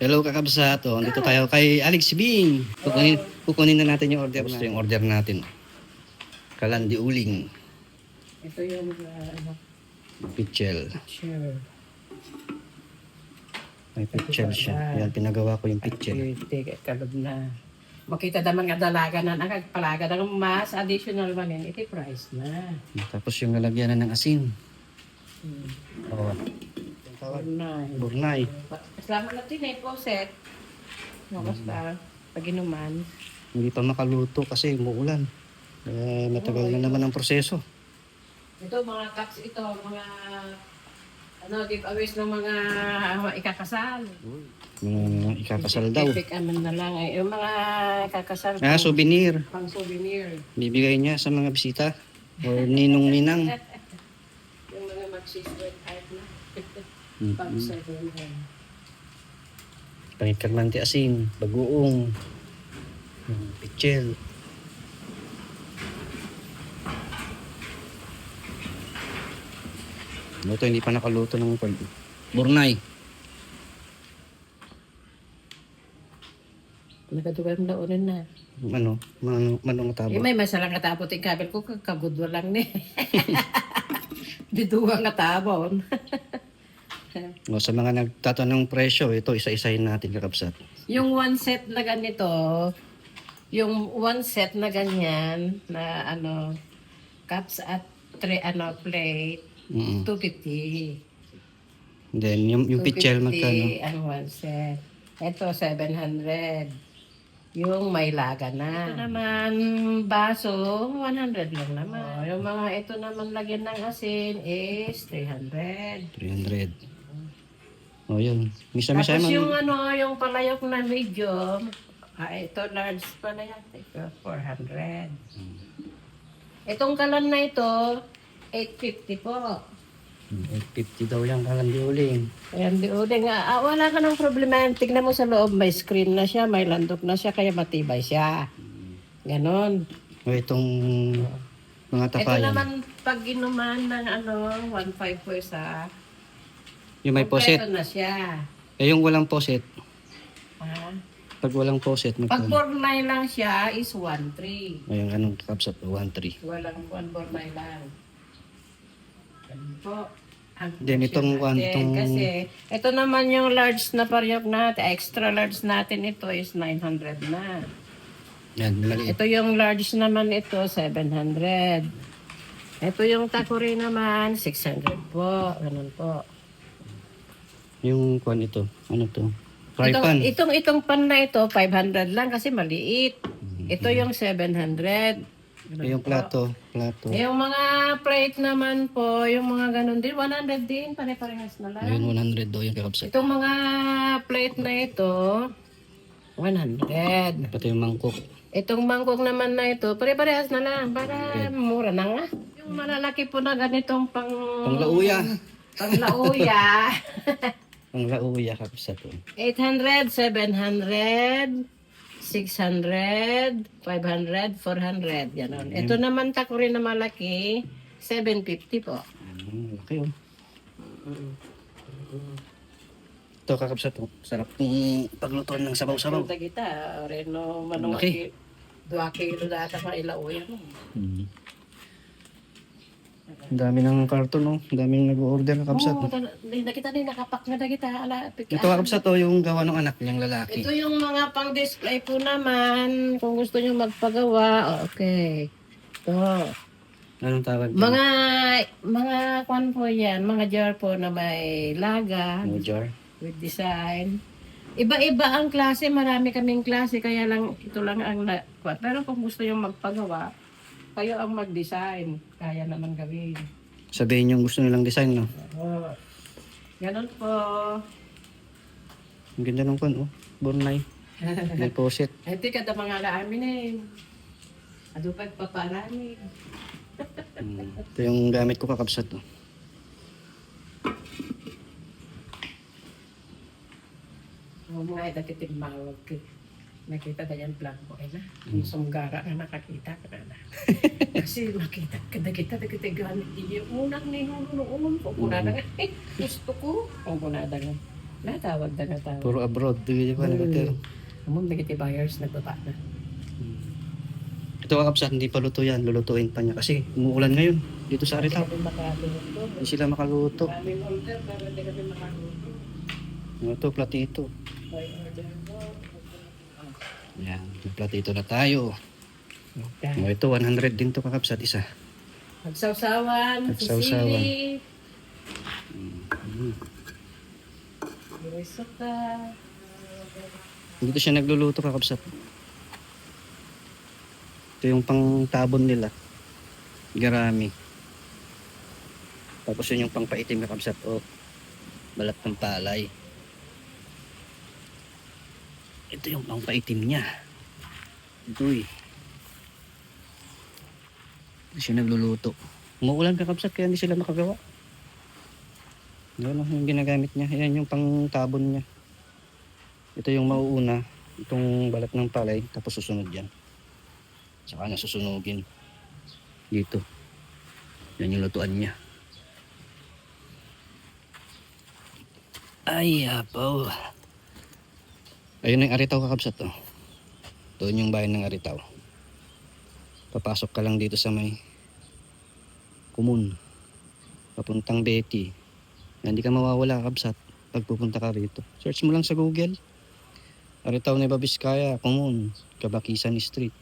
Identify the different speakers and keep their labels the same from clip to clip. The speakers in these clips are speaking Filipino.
Speaker 1: Hello kakabsat. Oh, dito tayo kay Alex Bing. Kukunin, kukunin na natin yung order. Gusto yung order natin. Kalandi uling.
Speaker 2: Ito yung uh, ano,
Speaker 1: Pichel.
Speaker 2: sure.
Speaker 1: May pichel siya. Yan, pinagawa ko yung pichel.
Speaker 2: Activity, kalog na. Makita naman nga dalaga na nagpalaga ng mas additional man yan, iti price na.
Speaker 1: Tapos yung lalagyan na ng asin.
Speaker 2: Hmm.
Speaker 1: Oh,
Speaker 2: Na.
Speaker 1: burnay.
Speaker 2: Kasama natin eh, poset. No, basta, pag inuman.
Speaker 1: Hindi pa makaluto kasi umuulan. Eh, matagal na naman ang proseso.
Speaker 2: Ito, mga cups ito, mga ano, giveaways ng mga ikakasal.
Speaker 1: Mga ikakasal daw.
Speaker 2: Pick amin na lang eh. Yung mga ikakasal
Speaker 1: Ah, souvenir.
Speaker 2: pang souvenir.
Speaker 1: Bibigay niya sa mga bisita. Or ninong-ninang.
Speaker 2: Yung mga magsisweat art na.
Speaker 1: Mm.
Speaker 2: pang souvenir.
Speaker 1: Pangitkalmante asin, bagoong, mm, pichel. Luto, hindi pa nakaluto ng kwan. Burnay.
Speaker 2: Nagadugan na unin na.
Speaker 1: Ano? Manong, manong tabo.
Speaker 2: Eh, may masalang katapot yung kabel ko, kagudwa lang ni. Biduwa nga tabon.
Speaker 1: O, sa mga nagtatanong presyo, ito isa-isahin natin kakabsat.
Speaker 2: yung one set na ganito, yung one set na ganyan, na ano, cups at tray, ano, plate,
Speaker 1: Mm
Speaker 2: 250.
Speaker 1: Then, yung, yung pichel
Speaker 2: 250
Speaker 1: magkano?
Speaker 2: ang one set. Ito, 700. Yung may laga na. Ito naman, baso, 100 lang naman. Oh, yung mga ito naman lagyan ng asin is 300.
Speaker 1: 300. O, yun. Misa-misa
Speaker 2: Tapos
Speaker 1: man.
Speaker 2: yung ano, yung palayok na medium, ah, ito large pala yan. Ito, 400. Itong kalan na ito, 850 po.
Speaker 1: 850 daw yung kalandi uling.
Speaker 2: Ayan, di uling. Ah, wala ka ng problema. Tignan mo sa loob, may screen na siya, may landok na siya, kaya matibay siya. Ganon.
Speaker 1: O, itong mga
Speaker 2: Ito
Speaker 1: tapayan.
Speaker 2: naman, pag inuman ng ano, 1.5 po isa,
Speaker 1: Yung may poset.
Speaker 2: kompleto na siya.
Speaker 1: Eh, yung walang poset.
Speaker 2: Ah.
Speaker 1: Pag walang poset,
Speaker 2: Pag
Speaker 1: magkano?
Speaker 2: 4.9 lang siya, is 1.3.
Speaker 1: O, yung anong kapsat? 1.3.
Speaker 2: Walang 1.9 lang. Ganun po.
Speaker 1: Then, itong one, itong-
Speaker 2: Kasi, ito naman yung large na paryok natin. Extra large natin ito is 900 na.
Speaker 1: Yan, maliit.
Speaker 2: Ito yung large naman ito, 700. Ito yung takuri naman, 600 po. Ganun po.
Speaker 1: Yung kwan ito. Ano to? Fry
Speaker 2: Itong,
Speaker 1: pan.
Speaker 2: itong, itong pan na ito, 500 lang kasi maliit. Ito yung 700.
Speaker 1: Eh, yung
Speaker 2: po.
Speaker 1: plato. Plato.
Speaker 2: Yung mga plate naman po, yung mga ganun din, 100 din, pare-parehas na lang.
Speaker 1: Ayun, 100 daw yung kakapsat.
Speaker 2: Itong mga plate na ito, 100.
Speaker 1: Pati yung mangkok.
Speaker 2: Itong mangkok naman na ito, pare-parehas na lang, para mura na nga. Yung malalaki po na ganitong pang...
Speaker 1: Panglauya.
Speaker 2: Panglauya.
Speaker 1: Panglauya kakapsat. oh.
Speaker 2: 800, 700, 600, 500, 400, ganon. Ito naman takuri na malaki, 750 po.
Speaker 1: Mm, laki oh. Ito kakapsat. Oh. Sarap ng paglutuan ng sabaw-sabaw.
Speaker 2: Punta kita, reno manong
Speaker 1: Laki.
Speaker 2: okay. Dua kilo data pa ilauya mo.
Speaker 1: Mm. Ang dami ng karton, no? Ang daming nag-order ng kapsat.
Speaker 2: Oo, tan- di na kita din nakapak na na kita. Ala, pika.
Speaker 1: Ito kapsat, oh, yung gawa ng anak niyang lalaki.
Speaker 2: Ito yung mga pang-display po naman. Kung gusto nyo magpagawa, okay. Ito.
Speaker 1: Anong tawag?
Speaker 2: Mga, mga kwan po yan, mga jar po na may laga
Speaker 1: No jar.
Speaker 2: with design. Iba-iba ang klase, marami kaming klase, kaya lang ito lang ang na, kwan. Pero kung gusto nyo magpagawa, kayo ang mag-design. Kaya naman gawin.
Speaker 1: Sabihin yung gusto nilang design, no?
Speaker 2: Oo. Ganon po.
Speaker 1: Ang ganda ng kwan, oh. Bornay. May poset.
Speaker 2: Ito kada mga laamin eh. Ado pa paparami.
Speaker 1: Mm. Ito yung gamit ko kakapsat, oh.
Speaker 2: Oo mga ito titimawag ko. Nakita ka yan vlog mo eh na. Yung sunggara na nakakita ka na. Kasi makita ka na kita na kita gamit. Hindi unang ni noon ko. Kuna na nga. Gusto ko. Kuna na nga. Natawag na natawag.
Speaker 1: Puro abroad. Di ba?
Speaker 2: Mm.
Speaker 1: Pero,
Speaker 2: Among negative buyers, nagbaba na.
Speaker 1: ito kakapsat, hindi pa luto yan. Lulutuin pa niya. Kasi umuulan ngayon. Dito sa
Speaker 2: makaluto.
Speaker 1: Hindi sila makaluto. Ito, platito.
Speaker 2: May order.
Speaker 1: Yan, platito na tayo.
Speaker 2: Okay.
Speaker 1: O, ito, 100 din to kakapsat isa.
Speaker 2: Magsawsawan,
Speaker 1: Magsawsawan.
Speaker 2: sisili,
Speaker 1: Mm.
Speaker 2: Risota.
Speaker 1: Dito siya nagluluto kakapsat. Ito yung pang tabon nila. Garami. Tapos yun yung pang paitim kakapsat. O, balat ng palay. Ito yung pang paitim niya. Ito eh. Siya nagluluto. Umuulan kakapsat kaya hindi sila makagawa. Lang yung ginagamit niya. Yan yung pang tabon niya. Ito yung mauuna. Itong balat ng palay. Tapos susunod yan. Saka na susunugin. Dito. Yan yung lutuan niya. Ay, apaw. Ayun na yung Aritaw kakabsat to. Doon yung bayan ng Aritaw. Papasok ka lang dito sa may kumun. Papuntang Betty. Hindi ka mawawala kabsat pag pupunta ka rito. Search mo lang sa Google. Aritaw Nueva Vizcaya, Kumun, Kabakisan Street.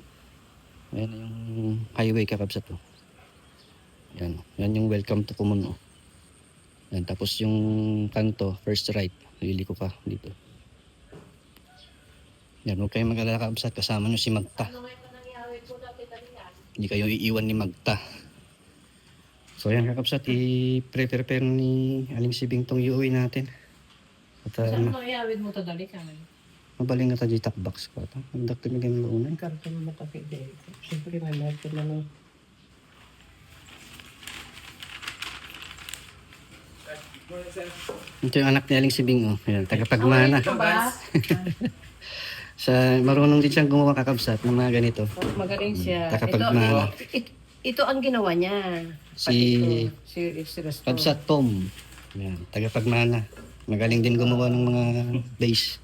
Speaker 1: Ayan yung highway kakabsat to. Yan. Yan yung welcome to Kumun. Oh. Yan. Tapos yung kanto, first right. Liliko ka dito. Yan. Huwag kayong mag-alala kakabsat. Kasama nyo si Magta. Hindi kayo iiwan ni Magta. So yan kakabsat, i-prepare ni Aling Sibing tong uuwi natin. At uh,
Speaker 2: Saan mo iawid mo to dali ka?
Speaker 1: mabaling na tayo jitak box ko. Ito. Ang dakto na ganyan maunay.
Speaker 2: Ang karto mo matapit din. Siyempre may market na nung
Speaker 1: Ito yung anak ni Aling Sibing. Oh. Yan, tagapagmana. Sa, marunong din siyang gumawa kakabsat ng mga ganito.
Speaker 2: Magaling siya.
Speaker 1: Takapagmana.
Speaker 2: Ito, ito, ito ang ginawa niya.
Speaker 1: Si-
Speaker 2: si, si Resto.
Speaker 1: Kabsat Tom. Yan, tagapagmana. Magaling din gumawa ng mga base.